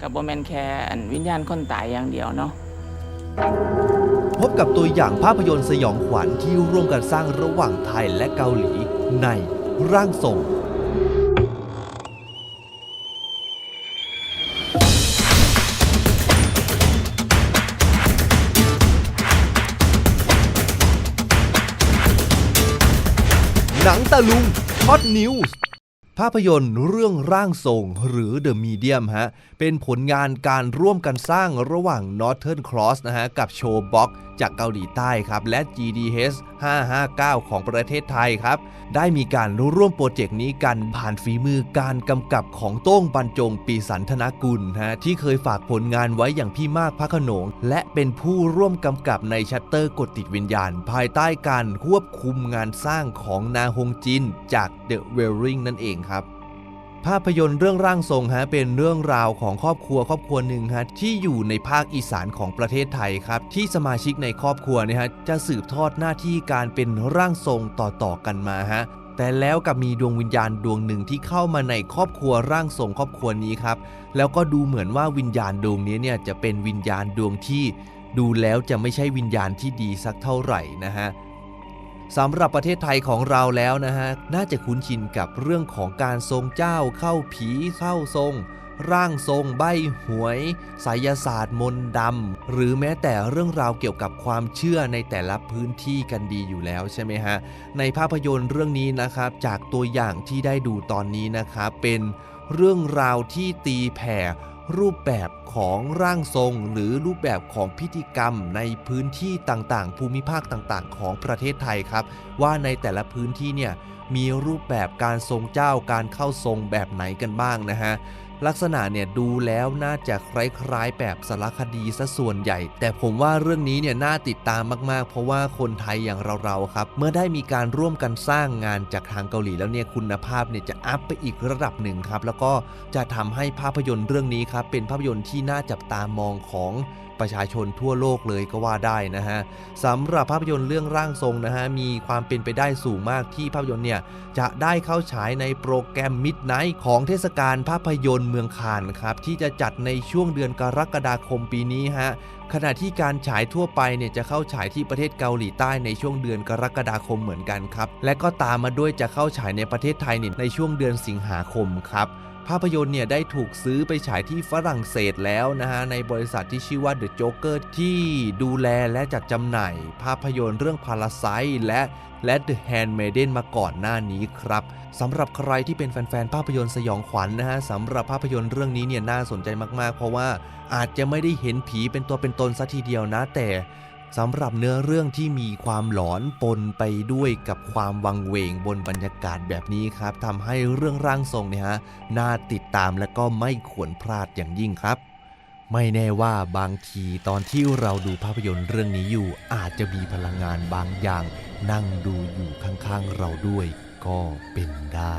กับโบแมนแค่อันวิญญาณคนตายอย่างเดียวเนาะพบกับตัวอย่างภาพยนตร์สยองขวัญที่ร่วมกันสร้างระหว่างไทยและเกาหลีในร่างทรงหนังตะลุงฮอตนิวส์ ภาพยนตร์เรื่องร่างทรงหรือ The Medium ฮะ เป็นผลงานการร่วมกันสร้างระหว่าง Northern Cross นะฮะ กับ Showbox จากเกาหลีใต้ครับ และ GDH 559 ของประเทศไทยครับ ได้มีการร่วมโปรเจกต์นี้กันผ่านฝีมือการกำกับของโต้งบรรจงปีสันธนกุลฮะ ที่เคยฝากผลงานไว้อย่างพี่มากพระขนง และเป็นผู้ร่วมกำกับในชัตเตอร์กดติดวิญญาณ ภายใต้การควบคุมงานสร้างของนาฮงจินจาก The Welling นั่นเองครับ ภาพยนตร์เรื่องร่างทรงฮะเป็นเรื่องราวของครอบครัวครอบครัวหนึ่งฮะที่อยู่ในภาคอีสานของประเทศไทยครับ ที่สมาชิกในครอบครัวเนี่ยฮะจะสืบทอดหน้าที่การเป็นร่างทรงต่อๆกันมาฮะแต่แล้วกับมีดวงวิญญาณดวงหนึ่งที่เข้ามาในครอบครัวร่างทรงครอบครัวนี้ครับ แล้วก็ดูเหมือนว่าวิญญาณดวงนี้เนี่ยจะเป็นวิญญาณดวงที่ ดูแล้วจะไม่ใช่วิญญาณที่ดีสักเท่าไหร่นะฮะ สำหรับประเทศไทยของเราแล้วนะฮะ น่าจะคุ้นชินกับเรื่องของการทรงเจ้าเข้าผีเข้าทรง ร่างทรงใบหวยไสยศาสตร์มนต์ดำหรือแม้แต่เรื่องราวเกี่ยวกับความเชื่อในแต่ละพื้นที่กันดีอยู่แล้วใช่ไหมฮะ ในภาพยนตร์เรื่องนี้นะครับ จากตัวอย่างที่ได้ดูตอนนี้นะครับเป็นเรื่องราวที่ตีแผ่ รูปแบบของร่างทรง หรือรูปแบบของพิธีกรรมในพื้นที่ต่างๆ ภูมิภาคต่างๆ ของประเทศไทยครับ ว่าในแต่ละพื้นที่เนี่ยมีรูปแบบการทรงเจ้าการเข้าทรงแบบไหนกันบ้างนะฮะ ลักษณะเนี่ยดูแล้วน่าจะคล้ายๆ แบบสารคดีซะส่วนใหญ่ แต่ผมว่าเรื่องนี้เนี่ยน่าติดตามมากๆ เพราะว่าคนไทยอย่างเราๆครับ เมื่อได้มีการร่วมกันสร้างงานจากทางเกาหลีแล้วเนี่ยคุณภาพเนี่ยจะอัพไปอีกระดับหนึ่งครับ แล้วก็จะทำให้ภาพยนตร์เรื่องนี้ครับเป็นภาพยนตร์ที่น่าจับตามองของประชาชนทั่วโลกเลยก็ว่าได้นะฮะสำหรับภาพยนตร์เรื่องร่างทรงนะฮะมีความเป็นไปได้สูงมากที่ภาพยนตร์เนี่ยจะได้เข้าฉายในโปรแกรม Midnight ของเทศกาลภาพยนตร์เมืองคานครับที่จะจัดในช่วงเดือนกรกฎาคมปีนี้ฮะขณะที่การฉายทั่วไปเนี่ยจะเข้าฉายที่ประเทศเกาหลีใต้ในช่วงเดือนกรกฎาคมเหมือนกันครับและก็ตามมาด้วยจะเข้าฉายในประเทศไทยเนี่ยในช่วงเดือนสิงหาคมครับ ภาพยนตร์เนี่ยได้ถูกซื้อไปฉายที่ฝรั่งเศสแล้วนะฮะในบริษัทที่ชื่อว่า The Joker ที่ดูแลและจัดจำหน่าย ภาพยนตร์เรื่อง Parasite และและ The Handmaiden มาก่อนหน้านี้ครับสำหรับใครที่เป็นแฟนๆภาพยนตร์สยองขวัญนะฮะสำหรับภาพยนตร์เรื่องนี้เนี่ยน่าสนใจมากๆ เพราะว่าอาจจะไม่ได้เห็นผีเป็นตัวเป็นตนซะทีเดียวนะแต่ สำหรับเนื้อเรื่องที่มีความหลอนปนไปด้วยกับความวังเวงบนบรรยากาศแบบนี้ครับทำให้เรื่องร่างทรงเนี่ยฮะน่าติดตามและก็ไม่ควรพลาดอย่างยิ่งครับ ไม่แน่ว่าบางทีตอนที่เราดูภาพยนตร์เรื่องนี้อยู่ อาจจะมีพลังงานบางอย่าง นั่งดูอยู่ข้างๆเราด้วยก็เป็นได้